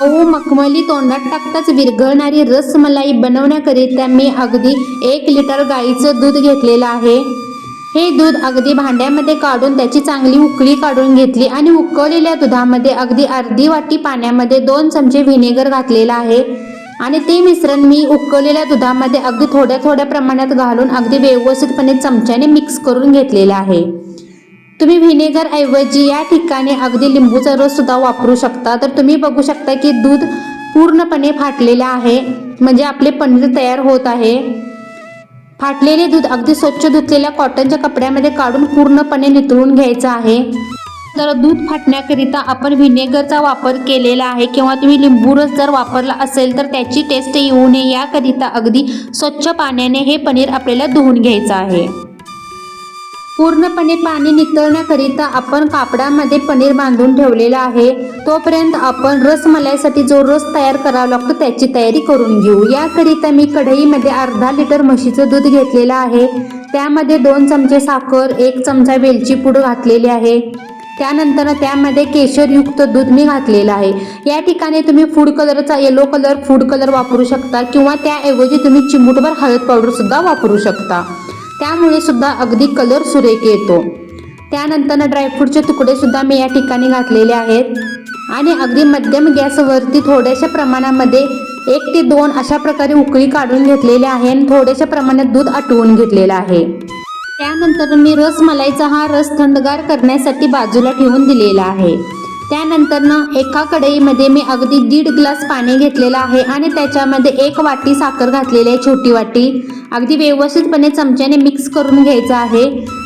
ओ मखमली तोंडात टाकताच विरघळणारी रसमलाई बनवण्याकरिता मी अगदी एक लिटर गाईचं दूध घेतलेलं आहे. हे दूध अगदी भांड्यामध्ये काढून त्याची चांगली उकळी काढून घेतली आणि उकळलेल्या दुधामध्ये अगदी अर्धी वाटी पाण्यामध्ये दोन चमचे व्हिनेगर घातलेला आहे आणि ते मिश्रण मी उकळलेल्या दुधामध्ये अगदी थोड्या थोड्या प्रमाणात घालून अगदी व्यवस्थितपणे चमच्याने मिक्स करून घेतलेलं आहे. तुम्ही व्हिनेगर ऐवजी या ठिकाणी अगदी लिंबूचा रस सुद्धा वापरू शकता. तर तुम्ही बघू शकता की दूध पूर्णपणे फाटलेलं आहे. म्हणजे आपले पनीर तयार होत आहे. फाटलेले दूध अगदी स्वच्छ धुतलेल्या कॉटनच्या कपड्यामध्ये काढून पूर्णपणे नितळून घ्यायचं आहे. तर दूध फाटण्याकरिता आपण व्हिनेगरचा वापर केलेला आहे किंवा तुम्ही लिंबू रस जर वापरला असेल तर त्याची टेस्ट येऊ नये. याकरिता अगदी स्वच्छ पाण्याने हे पनीर आपल्याला धुवून घ्यायचं आहे. पूर्णपणे पाणी नितळण्याकरिता आपण कापडामध्ये पनीर बांधून ठेवलेलं आहे. तोपर्यंत आपण रसमलाईसाठी जो रस तयार करावा लागतो त्याची तयारी करून घेऊ. याकरिता मी कढईमध्ये अर्धा लिटर म्हशीचं दूध घेतलेलं आहे. त्यामध्ये दोन चमचे साखर एक चमचा वेलची पूड घातलेली आहे. त्यानंतर त्यामध्ये केशरयुक्त दूध मी घातलेलं आहे. या ठिकाणी तुम्ही फूड कलरचा येलो कलर फूड कलर वापरू शकता किंवा त्याऐवजी तुम्ही चिमूटभर हळद पावडरसुद्धा वापरू शकता. त्यामुळे सुद्धा अगदी कलर सुरेख येतो. त्यानंतर ड्रायफ्रूटचे तुकडे सुद्धा मी या ठिकाणी घातलेले आहेत. आणि अगदी मध्यम गॅसवरती थोड्याशा प्रमाणामध्ये एक ते दोन अशा प्रकारे उकळी काढून घेतलेले आहे आणि थोड्याशा प्रमाणात दूध आटवून घेतलेलं आहे. त्यानंतर मी रसमलाईचा हा रस थंडगार करण्यासाठी बाजूला ठेवून दिलेला आहे. त्यानंतर ना एका कढईमध्ये मी अगदी दीड ग्लास पाणी घेतलेलं आहे आणि त्याच्यामध्ये एक वाटी साखर घातलेली आहे छोटी वाटी. अगदी व्यवस्थितपणे चमच्याने मिक्स करून घ्यायचं आहे.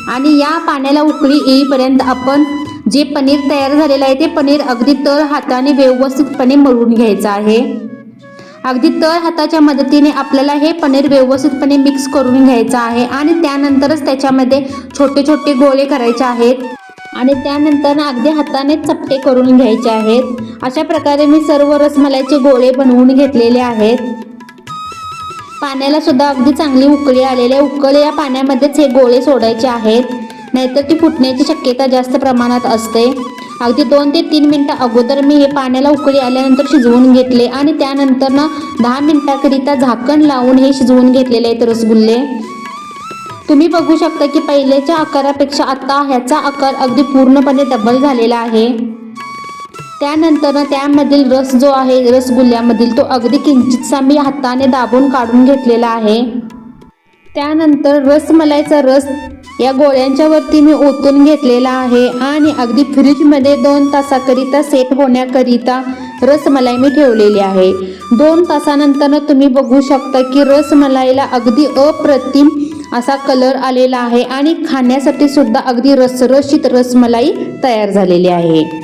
आणि या पाण्याला उकळी येईपर्यंत आपण जे पनीर तयार झालेलं आहे ते पनीर अगदी तळ हाताने व्यवस्थितपणे मळून घ्यायचं आहे. अगदी तळ हाताच्या मदतीने आपल्याला हे पनीर व्यवस्थितपणे मिक्स करून घ्यायचं आहे आणि त्यानंतरच त्याच्यामध्ये छोटे छोटे गोळे करायचे आहेत. आणि त्यानंतर अगदी हाताने चपटे करून घ्यायचे आहेत. अशा प्रकारे मी सर्व रसमलाईचे गोळे बनवून घेतलेले आहेत. पाण्याला सुद्धा अगदी चांगली उकळी आलेली आहे. उकळलेल्या पाण्यामध्येच हे गोळे सोडायचे आहेत. नाहीतर ती फुटण्याची शक्यता जास्त प्रमाणात असते. अगदी दोन ते तीन मिनटं अगोदर मी हे पाण्याला उकळी आल्यानंतर शिजवून घेतले आणि त्यानंतर ना दहा मिनटाकरिता झाकण लावून हे शिजवून घेतलेले आहेत रसगुल्ले. तुम्ही बघू शकता की पहिलेच्या आकारापेक्षा आता ह्याचा आकार अगदी पूर्णपणे डबल झालेला आहे. त्यानंतर त्यामधील रस जो आहे रसगुल्ल्यामधील तो अगदी किंचितसा मी हाताने दाबून काढून घेतलेला आहे. त्यानंतर रसमलाईचा रस या गोळ्यांच्या वरती मी ओतून घेतलेला आहे आणि अगदी फ्रीजमध्ये दोन तासाकरिता सेट होण्याकरिता रसमलाई मी ठेवलेली आहे. दोन तासानंतर तुम्ही बघू शकता की रसमलाईला अगदी अप्रतिम असा कलर आलेला आहे आणि खाण्यासाठी सुद्धा अगदी रसरशीत रसमलाई तयार झालेली आहे.